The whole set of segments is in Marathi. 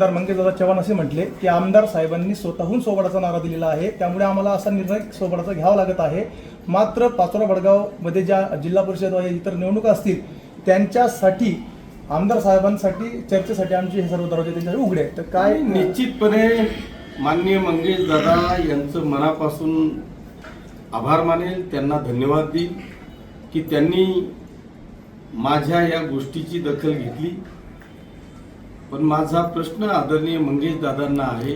आमदार मंगेशदादा चव्हाण असे म्हटले की आमदार साहेबांनी स्वतःहून सोबडाचा नारा दिलेला आहे. त्यामुळे आम्हाला असा निर्णय सोबडाचा घ्यावा लागत आहे. मात्र पाचोरा भडगावमध्ये ज्या जिल्हा परिषद इतर निवडणुका असतील त्यांच्यासाठी आमदार साहेबांसाठी चर्चेसाठी आमचे हे सर्व दरवाजे त्यांच्यासाठी उघडे आहेत. तर काय निश्चितपणे माननीय मंगेशदादा यांचं मनापासून आभार मानेल. त्यांना धन्यवाद देईल की त्यांनी माझ्या या गोष्टीची दखल घेतली. पण माझा प्रश्न आदरणीय मंगेश दादांना आहे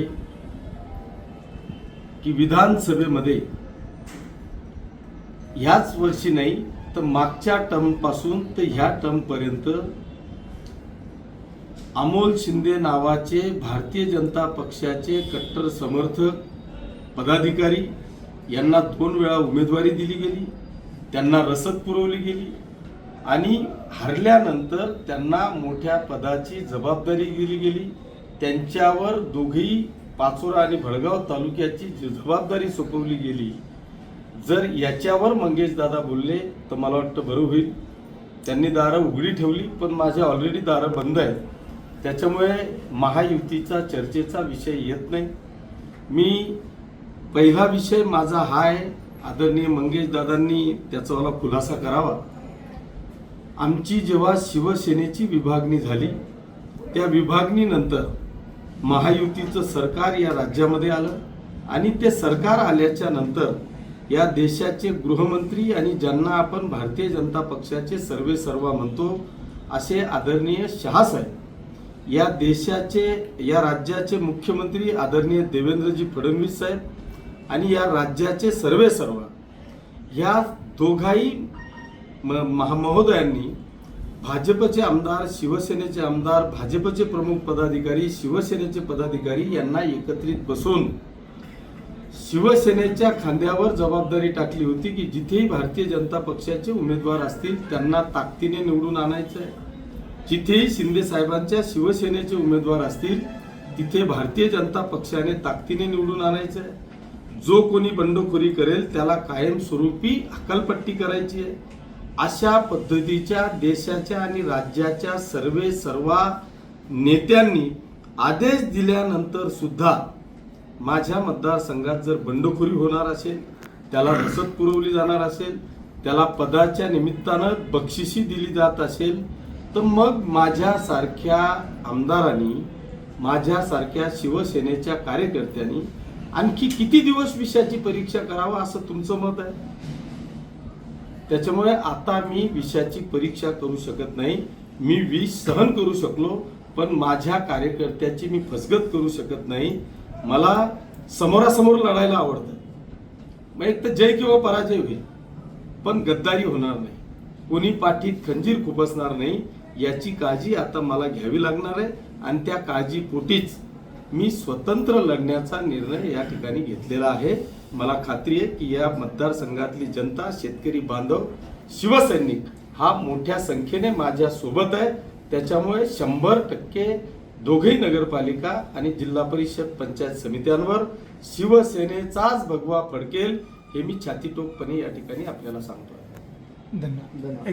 की विधानसभेमध्ये ह्याच वर्षी नाही तर मागच्या टर्मपासून तर ह्या टर्मपर्यंत अमोल शिंदे नावाचे भारतीय जनता पक्षाचे कट्टर समर्थक पदाधिकारी यांना दोन वेळा उमेदवारी दिली गेली त्यांना रसद पुरवली गेली. आणि हरल्यानंतर त्यांना मोठ्या पदाची जबाबदारी दिली गेली. त्यांच्यावर दोघी पाचोरा आणि भडगाव तालुक्याची जी जबाबदारी सोपवली गेली. जर याच्यावर मंगेश दादा बोलले तर मला वाटतं बरं होईल. त्यांनी दारं उघडी ठेवली पण माझे ऑलरेडी दारं बंद आहेत. त्याच्यामुळे महायुतीचा चर्चेचा विषय येत नाही. मी पहिला विषय माझा हा आहे. आदरणीय मंगेश दादांनी त्याचा मला खुलासा करावा. आमची जेव्हा शिवसेनेची विभागणी झाली त्या विभागणीनंतर महायुतीचं सरकार या राज्यामध्ये आलं आणि ते सरकार आल्याच्यानंतर या देशाचे गृहमंत्री आणि ज्यांना आपण भारतीय जनता पक्षाचे सर्वे सर्वा म्हणतो असे आदरणीय शहासाहेब या देशाचे या राज्याचे मुख्यमंत्री आदरणीय देवेंद्रजी फडणवीस साहेब आणि या राज्याचे सर्वे सर्वा या दोघाही म- महामहोदयांनी भाजपचे आमदार शिवसेनेचे आमदार भाजपचे प्रमुख पदाधिकारी शिवसेनेचे पदाधिकारी यांना एकत्रित बसून शिवसेनेच्या खांद्यावर जबाबदारी टाकली होती की जिथेही भारतीय जनता पक्षाचे उमेदवार असतील त्यांना ताकदीने निवडून आणायचं आहे जिथेही शिंदे साहेबांच्या शिवसेनेचे उमेदवार असतील तिथे भारतीय जनता पक्षाने ताकदीने निवडून आणायचं आहे जो कोणी बंडखोरी करेल त्याला कायमस्वरूपी हकालपट्टी करायची आहे. अशा पद्धतीच्या देशाच्या आणि राज्याच्या सर्वे सर्वा नेत्यांनी आदेश दिल्यानंतर सुद्धा माझ्या मतदारसंघात जर बंडखोरी होणार असेल त्याला रसद पुरवली जाणार असेल त्याला पदाच्या निमित्तानं बक्षिसी दिली जात असेल तर मग माझ्यासारख्या आमदारांनी माझ्यासारख्या शिवसेनेच्या कार्यकर्त्यांनी आणखी किती दिवस विषयाची परीक्षा करावा असं तुमचं मत आहे? त्याच्यामुळे आता मी विषयाची परीक्षा करू शकत नाही. मी विष सहन करू शकलो पण माझ्या कार्यकर्त्याची मी फसगत करू शकत नाही. मला समोरासमोर लढायला आवडतं. मग एक तर जय किंवा पराजय होईल पण गद्दारी होणार नाही. कोणी पाठीत खंजीर खुपसणार नाही याची काळजी आता मला घ्यावी लागणार आहे आणि त्या काळजीपोटीच मी स्वतंत्र लढण्याचा निर्णय या ठिकाणी घेतलेला आहे. मला खात्री आहे की या मतदारसंघातली जनता शेतकरी बांधव शिवसैनिक हा मोठ्या संख्येने माझ्या सोबत आहे. त्याच्यामुळे शंभर टक्के दोघेही नगरपालिका आणि जिल्हा परिषद पंचायत समित्यांवर शिवसेनेचाच भगवा फडकेल हे मी छातीटोकपणे या ठिकाणी आपल्याला सांगतो धन्यवाद.